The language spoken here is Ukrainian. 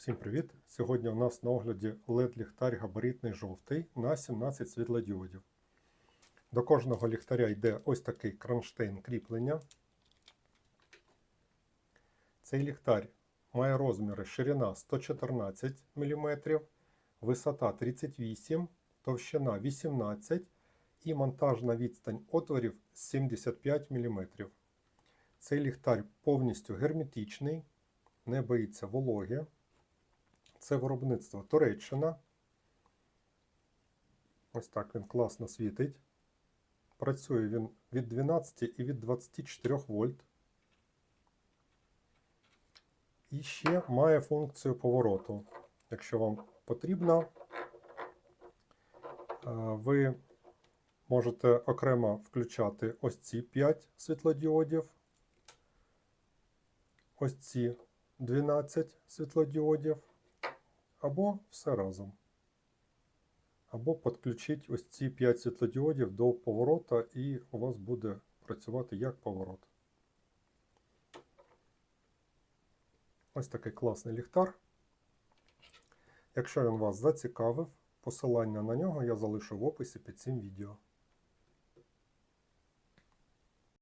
Всім привіт! Сьогодні у нас на огляді LED-ліхтар габаритний жовтий на 17 світлодіодів. До кожного ліхтаря йде ось такий кронштейн кріплення. Цей ліхтар має розміри ширина 114 мм, висота 38 товщина 18 і монтажна відстань отворів 75 мм. Цей ліхтар повністю герметичний, не боїться вологи. Це виробництво Туреччина. Ось так він класно світить. Працює він від 12 і від 24 вольт. І ще має функцію повороту. Якщо вам потрібно, ви можете окремо включати ось ці 5 світлодіодів, ось ці 12 світлодіодів або все разом. Або підключіть ось ці 5 світлодіодів до поворота, і у вас буде працювати як поворот. Ось такий класний ліхтар. Якщо він вас зацікавив, посилання на нього я залишу в описі під цим відео.